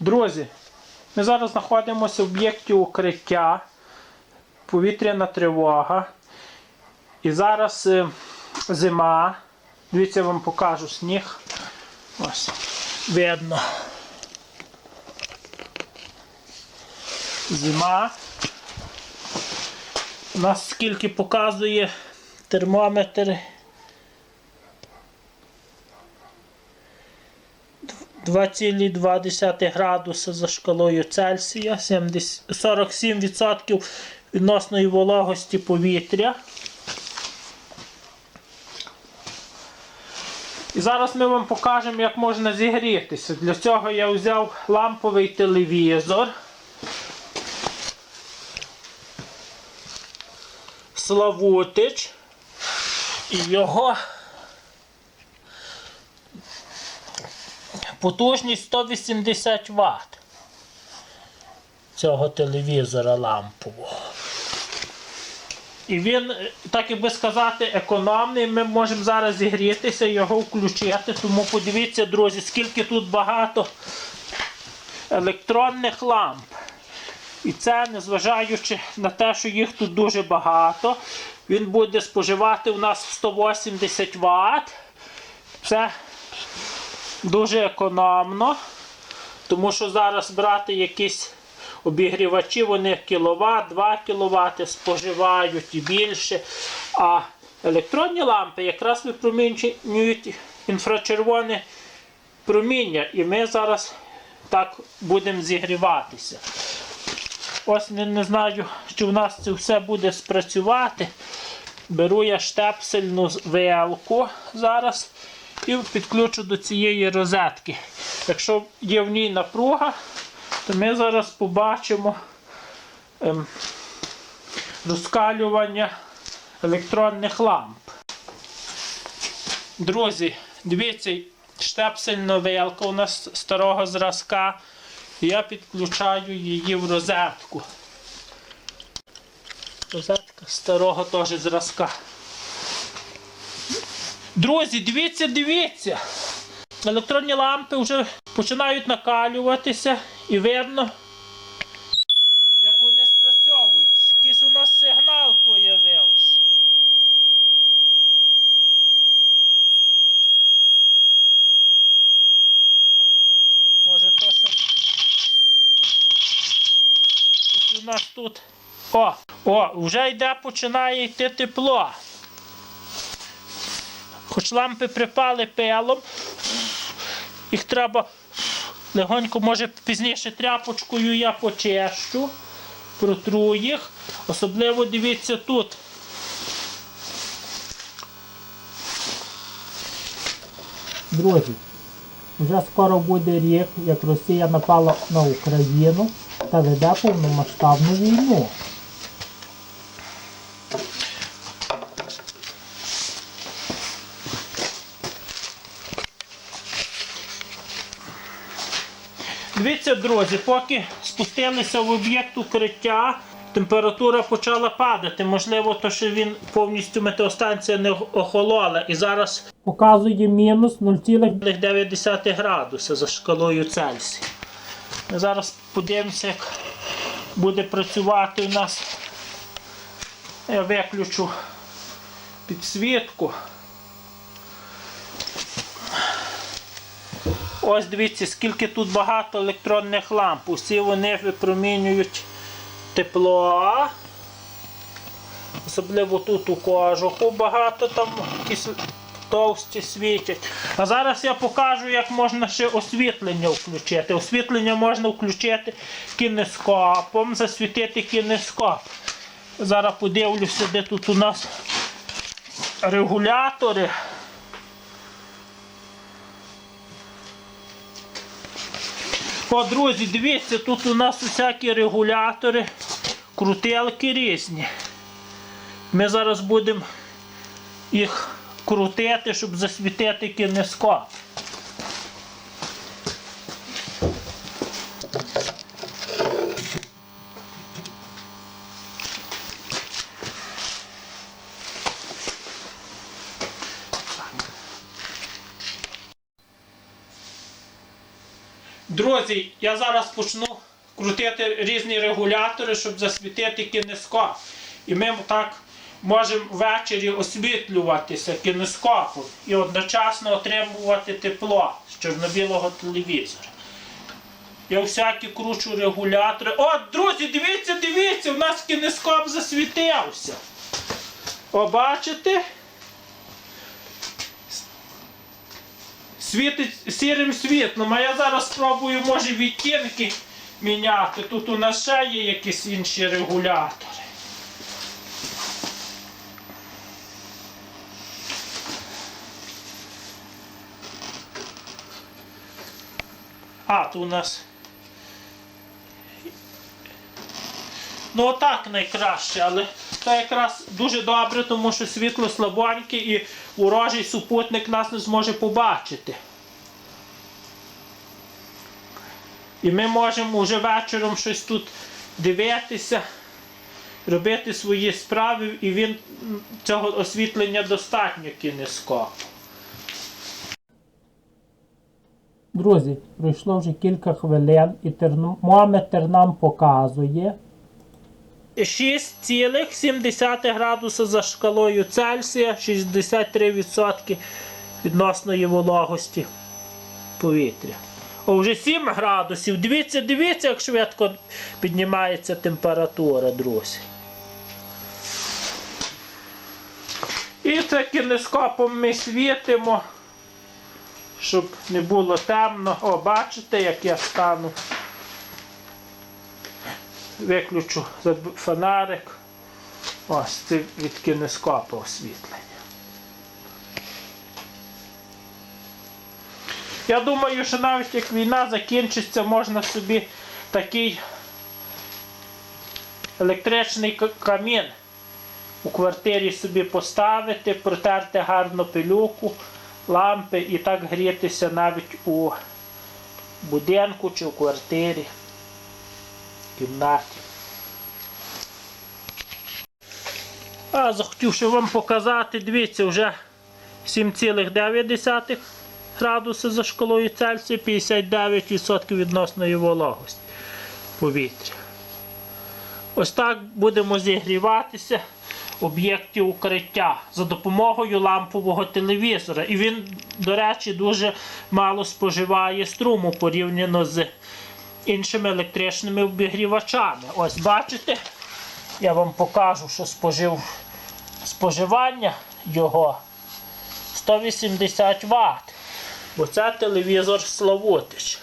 Друзі, ми зараз знаходимося в об'єкті укриття, повітряна тривога. І зараз е, зима. Дивіться, я вам покажу сніг. Ось, видно. Зима. У нас скільки показує термометр. 2,2 градуса за шкалою Цельсія, 70 47% відносної вологості повітря. І зараз ми вам покажемо, як можна зігрітися. Для цього я взяв ламповий телевізор. Славутич. І його потужність 180 Вт цього телевізора лампового. І він, е, так як би сказати, економний. Ми можемо зараз зігрітися, його включити. Тому подивіться, друзі, скільки тут багато електронних ламп. І це незважаючи на те, що їх тут дуже багато. Він буде споживати у нас 180 Вт. Це дуже економно. Тому що зараз брати якісь обігрівачі, вони кіловат, 2 кВт споживають і більше. А електронні лампи якраз випромінюють інфрачервоне проміння. І ми зараз так будемо зігріватися. Ось не, не знаю, чи в нас це все буде спрацювати. Беру я штепсельну велку зараз і підключу до цієї розетки. Якщо є в ній напруга, то ми зараз побачимо ем, розкалювання електронних ламп. Друзі, дивіться, штепсельна вилка у нас старого зразка. Я підключаю її в розетку. Розетка старого теж зразка. Друзі, дивіться, дивіться. Електронні лампи вже починають накалюватися і видно, як вони спрацьовують. Якийсь у нас сигнал появився. Може то, що Щось у нас тут. О, о, вже йде, починає йти тепло. Хоч лампи припали пилом, їх треба легонько, може пізніше тряпочкою я почищу, протру їх. Особливо дивіться тут. Друзі, вже скоро буде рік, як Росія напала на Україну та веде повномасштабну війну. Дивіться, друзі, поки спустилися в об'єкт укриття, температура почала падати. Можливо, то що він повністю метеостанція не охолола. І зараз показує мінус 0,9 градуса за шкалою Цельсія. Зараз подивимося, як буде працювати у нас. Я виключу підсвітку. Ось дивіться, скільки тут багато електронних ламп. Усі вони випромінюють тепло. Особливо тут у кожуху багато там якісь товсті світять. А зараз я покажу, як можна ще освітлення включити. Освітлення можна включити кінескопом, засвітити кінескоп. Зараз подивлюся, де тут у нас регулятори. О, друзі, дивіться, тут у нас усякі регулятори, крутилки різні. Ми зараз будемо їх крутити, щоб засвітити кінескоп. Друзі, я зараз почну крутити різні регулятори, щоб засвітити кінескоп. І ми так можемо ввечері освітлюватися кінескопом і одночасно отримувати тепло з чорно-білого телевізора. Я всякі кручу регулятори. О, друзі, дивіться, дивіться, у нас кінескоп засвітився. О, бачите? Світить сірим світлом, а я зараз спробую, може, відтінки міняти. Тут у нас ще є якісь інші регулятори. А, тут у нас. Ну отак найкраще, але це якраз дуже добре, тому що світло слабоньке і ворожий супутник нас не зможе побачити. І ми можемо вже вечором щось тут дивитися, робити свої справи, і він цього освітлення достатньо кінескопу. Друзі, пройшло вже кілька хвилин і термометр нам показує 6,7 градуса за шкалою Цельсія, 63% відносної вологості повітря. О, вже 7 градусів. Дивіться, дивіться, як швидко піднімається температура, друзі. І це кінескопом ми світимо, щоб не було темно. О, бачите, як я стану. Виключу фонарик. Ось це від кінескопа освітлення. Я думаю, що навіть як війна закінчиться, можна собі такий електричний камін у квартирі собі поставити, протерти гарно пилюку, лампи і так грітися навіть у будинку чи в квартирі, кімнаті. А захотів ще вам показати, дивіться, вже 7,9 градуси за шкалою Цельсія, 59% відносної вологості повітря. Ось так будемо зігріватися в об'єкті укриття за допомогою лампового телевізора. І він, до речі, дуже мало споживає струму порівняно з іншими електричними обігрівачами. Ось бачите, я вам покажу, що спожив споживання його 180 Вт. Бо це телевізор Славутич.